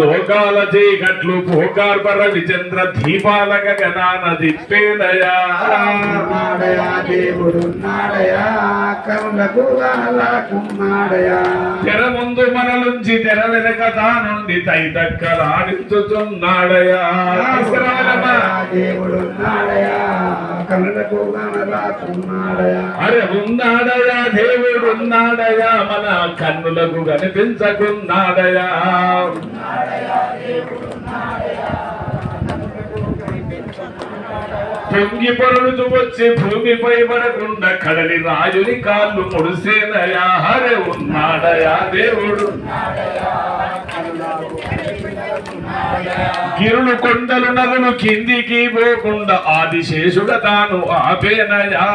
లోకాల చీకట్లు భూకార్బర విచంద్ర దీపాల గగనాన దిప్పేదయా నాడయా కరుణకు కున్నాడయా తెర ముందు మనలుంచి తెర వెనక తానుండి తైతక్కలాడించుచున్నాడయా తీసుకురావాలమ్మా. దేవుడు నాడయా అరే ఉన్నాడయా దేవుడున్నాడయా మన కన్నులకు కనిపించకున్నాడయా పొంగి పొరలుతూ వచ్చి భూమిపై పడకుండా కడలి రాజుని కాళ్ళు ముడిసేనయా హరే ఉన్నాడయా దేవుడు. గిరులు కొండలు నదులు కిందికి పోకుండా ఆదిశేషుడ తాను ఆపేనయా.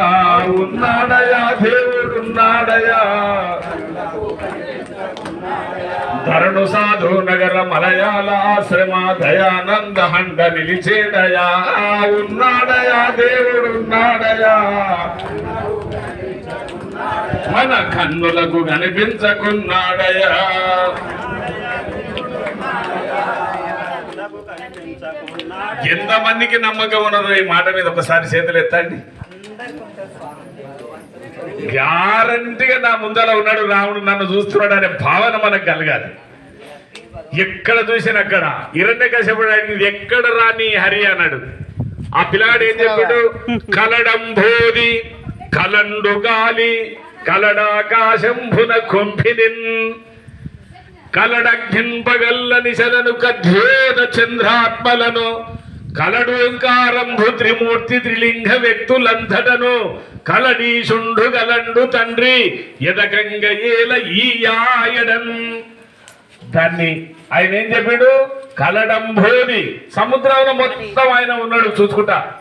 ఉన్నాడయా దేవుడున్నాడయా ధరణు సాధు నగర మలయాళ ఆశ్రమ దయానంద హండ నిలిచేదయా ఉన్నాడయా దేవుడున్నాడయా మన కన్నులకు కనిపించకున్నాడయా? ఎంతమందికి నమ్మకం ఉన్నదో ఈ మాట మీద ఒకసారి చేతులు ఎత్తండి. గ్యారంటీగా నా ముందర ఉన్నాడు రాముడు నన్ను చూస్తున్నాడు అనే భావన మనకు కలగాలి. ఎక్కడ చూసిన అక్కడ. ఇరణ్య కశపుడు అడిగింది ఎక్కడ రాని హరి? అన్నాడు. ఆ పిల్లాడు ఏం చెప్పాడు? కలడంబోది కలండు గాలి కలడాకాశంభున కొంపినిన్ కలడగ్నింపగల్లని నిశలను కధ్యోత చంద్రాత్మలను కలడుంకారంభు త్రిమూర్తి త్రిలింగ వ్యక్తులంతటను కలడీషుండు గలండు తండ్రి ఎదకంగ ఏల ఈ దాన్ని ఆయన ఏం చెప్పాడు? కలడంభోని. సముద్రంలో మొత్తం ఆయన ఉన్నాడు చూసుకుంటా.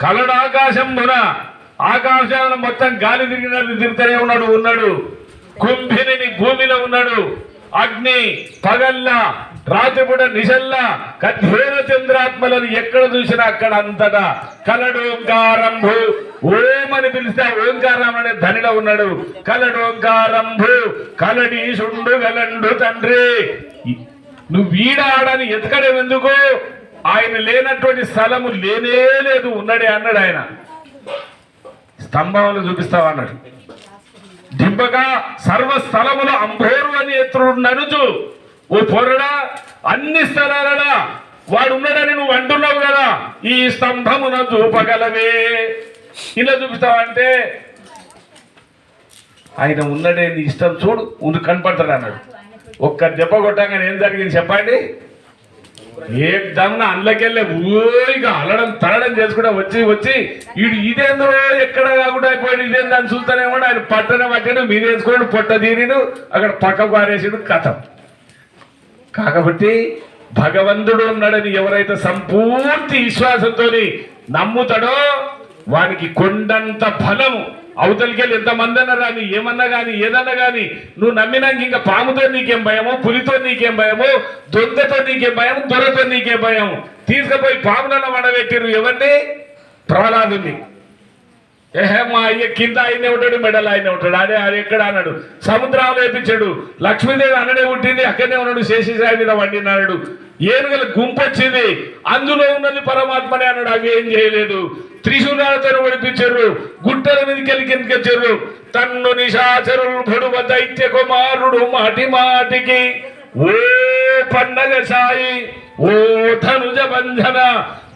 కలడాకాశం ఆకాశంబున ఆకాశాలను మొత్తం గాలి తిరిగినట్టు తిరుగుతూనే ఉన్నాడు ఉన్నాడు. కుంభిని భూమిలో ఉన్నాడు. అగ్ని పగల్లా రాత్రిపూట నిశల్ల కఠోర చంద్రాత్మలను ఎక్కడ చూసినా అక్కడ అంతటా కలడోంకారంభు. ఓమని పిలిస్తే ఓంకారం అనే ధనిలో ఉన్నాడు. కలడోంకారంభు ఓంకారంభు గలండు తండ్రి. నువ్వు వీడాడని ఎందుకు? ఆయన లేనటువంటి స్థలము లేనే లేదు ఉన్నడే అన్నాడు ఆయన. స్తంభంలో చూపిస్తావు అన్నాడు. దింపగా సర్వ స్థలములు అంభోరు అని ఎత్తుడు నడుచు. ఓ పొరడా అన్ని స్థలాలడా వాడు ఉన్నాడని నువ్వు అంటున్నావు కదా ఈ స్తంభమున చూపగలవే. ఇలా చూపిస్తావంటే ఆయన ఉన్నడే నీ ఇష్టం చూడు ముందు కనపడతాడు అన్నాడు. ఒక్క దెబ్బ కొట్టగానే ఏం జరిగింది చెప్పండి? ఏ దమ్న అందులోకెళ్ళే ఊరిగా అలడం తరడం చేసుకుంటా వచ్చి వచ్చి వీడు ఇదేందో ఎక్కడ కాకుండా అయిపోయాడు ఇదేందని చూస్తానేమో ఆయన పట్టణం పట్టాడు మీరు వేసుకోండి పొట్ట తీరిడు అక్కడ పక్క పారేసాడు కథం. కాబట్టి భగవంతుడు ఉన్నాడని ఎవరైతే సంపూర్తి విశ్వాసంతో నమ్ముతాడో వానికి కొండంత ఫలము. అవతలికెళ్ళి ఎంతమంది అన్నా రాని ఏమన్నా కానీ ఏదన్నా కానీ నువ్వు నమ్మినాక ఇంకా పాముతో నీకేం భయము పులితో నీకేం భయము దొంగతో నీకేం భయం దొరతో నీకేం భయం తీసుకుపోయి పామునన్న వడబెట్టిరు ఎవరిని? ప్రహ్లాదుని ఏహే మా అయ్య కింద ఆయనే ఉంటాడు మెడల్ ఆయనే ఉంటాడు. అదే అది ఎక్కడ అన్నాడు? సముద్రం వేపించాడు. లక్ష్మీదేవి అన్నడే పుట్టింది అక్కడనే ఉన్నాడు శేషిసాయి మీద వండినాడు ఏనుగల గుంపు వచ్చింది. అందులో ఉన్నది పరమాత్మనే అన్నాడు. అవి ఏం చేయలేదు. త్రిశూలాలతో ఒడిపించారు. గుట్టల మీదకి వెళ్ళి కిందకి వచ్చారు. తన్ను నిశాచరులు భడువ దైత్య కుమారుడు మాటి మాటికి ఓ పండగ సాయి ఓ ధనుజ బంధన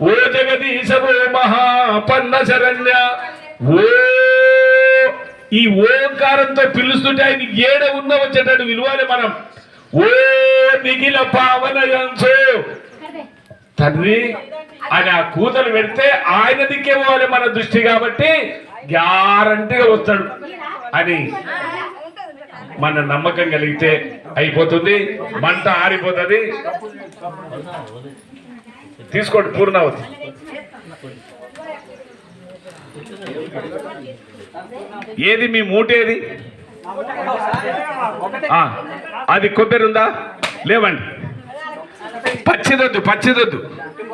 ఓ జగదీశ ఓ మహాపన్న శరణ్య. ఓ ఈ ఓంకారంతో పిలుస్తుంటే ఆయన ఏడ ఉన్న వచ్చేటట్టు విలువాలి మనం. ఓ నిఖిల పావన తండ్రి ఆయన ఆ కూతలు పెడితే ఆయన దిక్కే పోవాలి మన దృష్టి కాబట్టి గ్యారంటీగా వస్తాడు. అని మన నమ్మకం కలిగితే అయిపోతుంది. మంట ఆరిపోతుంది. తీసుకోండి పూర్ణావతి. ఏది మీ మూటేది? ఆ, అది కొబ్బరి ఉందా లేవండి. పచ్చిదొద్దు పచ్చిదొద్దు.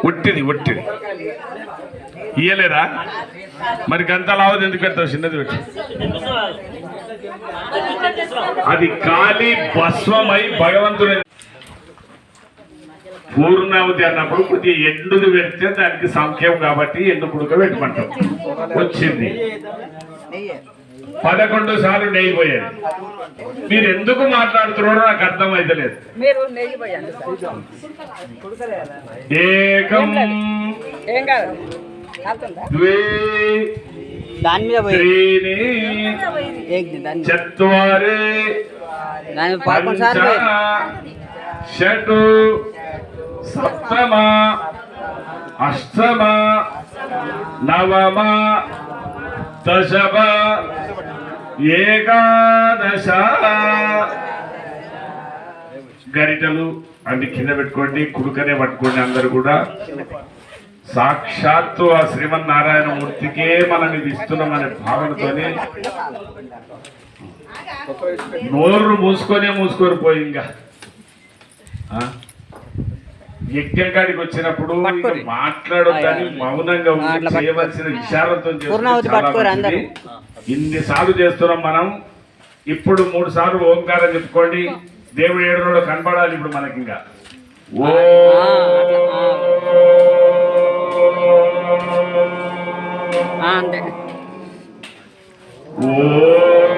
ఒట్టిది ఒట్టిది. ఇయ్యలేరా మరి గంత లావదు ఎందుకు పెడతావు? చిన్నది పెట్టి. అది కాలి భస్వమై భగవంతుని పూర్ణావతి అన్నప్పుడు కొద్దిగా ఎండుది పెడితే దానికి సంఖ్యం కాబట్టి ఎండు పుడక పెట్టమంటాం. వచ్చింది. పదకొండు సార్లు నెయ్యి పోయేది మీరు ఎందుకు మాట్లాడుతున్నారో నాకు అర్థం అయితలేదు మీరు నెయ్యి పోయండి సార్. ఏకం దాని మీద చత్వారి సార్లు పోయి. షట్ సప్తమ అష్టమ నవమ దశమ ఏకాదశ. గరిటలు అన్ని కింద పెట్టుకోండి కుడుకనే పట్టుకోండి అందరు కూడా. సాక్షాత్తు ఆ శ్రీమన్నారాయణ మూర్తికే మనం ఇది ఇస్తున్నామనే భావనతోనే. నోరు మూసుకొనే మూసుకొని పోయింగా యజ్ఞం కాడికి వచ్చినప్పుడు. మాట్లాడొద్దని మౌనంగా ఉండి. చేయవలసిన విచారంతో చేస్తే పూర్ణాహుతి చాలా పట్టుకోరి మంచిది. అందరూ. ఇన్ని సార్లు చేస్తున్నాం మనం. ఇప్పుడు మూడు సార్లు ఓంకారం చెప్పుకోండి. దేవుడు ఏడు రోజులు కనపడాలి ఇప్పుడు మనకి ఇంకా ఓ. అంతే. ఓం.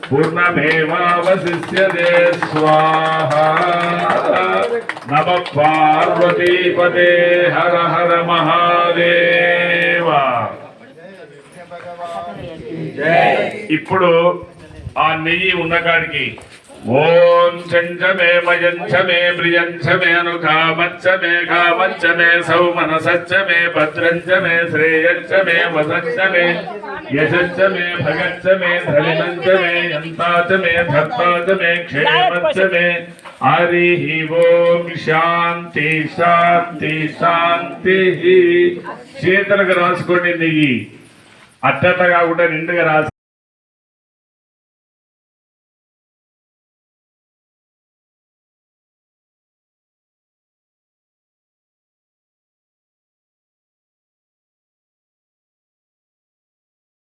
కాలాగ్ని రుద్రాయ నీలకంఠాయ మృత్యుంజయాయ సర్వేశ్వరాయ సదాశివాయ శ్రీమన్మహాదేవాయ నమః ఓం పూర్ణమద పూర్ణమిదం పూర్ణాతూర్ణముదస్యతే పూర్ణస్య పూర్ణమాదాయ పూర్ణమేవావశిష్యతే స్వాహా నమ పార్వతీపతే హర హర మహాదేవ ఇప్పుడు ఆ నెయ్యి ఉన్న కాడికి ఓం చంచమే మయంచమే ప్రియంచమే అనుకామచ్చమే కామచ్చమే సౌమనసచ్చమే భద్రంచమే శ్రేయంచమే వసచ్చమే యశచ్చమే భగచ్చమే ధనినంచమే యంతాచమే ధర్తాచమే క్షేమచ్చమే హరి ఓం శాంతి శాంతి శాంతి చేతులకు రాసుకోండి నెయ్యి అట్టట కాకుండా నిండుగా రాసి